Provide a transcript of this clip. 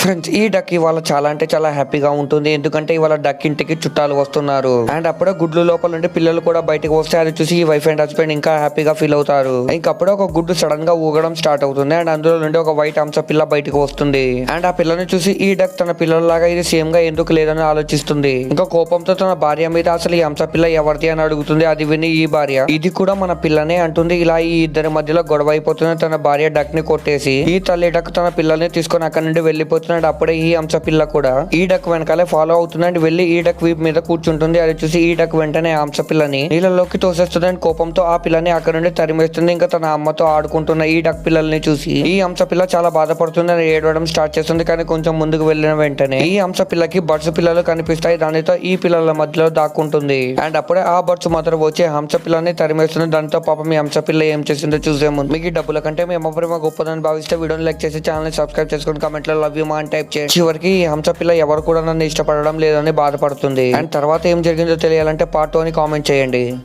Friends ఈ duck ఇవాళ చాలా అంటే చాలా హ్యాపీగా ఉంటుంది. ఎందుకంటే ఇవాళ డక్ ఇంటికి చుట్టాలు వస్తున్నారు. అండ్ అప్పుడే గుడ్లు లోపల నుండి పిల్లలు కూడా బయటకు వస్తే అది చూసి ఈ వైఫ్ అండ్ హస్బెండ్ ఇంకా హ్యాపీగా ఫీల్ అవుతారు. ఇంకప్పుడే ఒక గుడ్డు సడన్గా ఊగడం స్టార్ట్ అవుతుంది. అండ్ అందులో నుండి ఒక వైట్ అంశ పిల్ల బయటకు వస్తుంది. అండ్ ఆ పిల్లని చూసి ఈ డక్ తన పిల్లలలాగా ఇది సేమ్గా ఎందుకు లేదని ఆలోచిస్తుంది. ఇంకా కోపంతో తన భార్య మీద అసలు ఈ అంశ పిల్ల ఎవరిది అని అడుగుతుంది. అది విని ఈ భార్య ఇది కూడా మన పిల్లనే అంటుంది. ఇలా ఈ ఇద్దరి మధ్యలో గొడవ అయిపోతుంది. తన భార్య డక్ని కొట్టేసి ఈ తల్లి డక్ తన పిల్లల్ని తీసుకొని అక్కడ నుండి వస్తున్నాడు అప్పుడే ఈ హంస పిల్ల కూడా ఈ డక్ వెనకాలే ఫాలో అవుతుంది అండ్ వెళ్ళి ఈ డక్ వీప్ మీద కూర్చుంటుంది. అది చూసి ఈ డక్ వెంటనే అంశ పిల్లని నీళ్ళలోకి తోసేస్తుంది అండ్ కోపంతో ఆ పిల్లని అక్కడ నుండి తరిమేస్తుంది. ఇంకా తన అమ్మతో ఆడుకుంటున్న ఈ డక్ పిల్లల్ని చూసి ఈ అంశ పిల్ల చాలా బాధపడుతుంది అని ఏడవడం స్టార్ట్ చేస్తుంది. కానీ కొంచెం ముందుకు వెళ్ళిన వెంటనే ఈ అంశ పిల్లకి బడ్స్ పిల్లలు కనిపిస్తాయి. దానితో ఈ పిల్లల మధ్యలో దాక్కుంటుంది. అండ్ అప్పుడే ఆ బడ్స్ మాత్రం వచ్చి హంస పిల్లని తరిమేస్తుంది. దాంతో పాపం ఈ హంస పిల్ల ఏం చేసిందో చూసే ముందు. మీకు డబ్బుల కంటే మీ అమ్మ ప్రేమ గొప్పదని భావిస్తే వీడియోని లైక్ చేసి ఛానల్ సబ్స్క్రైబ్ చేసుకుని కమెంట్లో లవ్ యూ మా అని టైప్ చేసి చివరికి ఈ హంస పిల్ల ఎవరు కూడా నన్ను ఇష్టపడడం లేదని బాధపడుతుంది. అండ్ తర్వాత ఏం జరిగిందో తెలియాలంటే పార్ట్ టూ అని కామెంట్ చేయండి.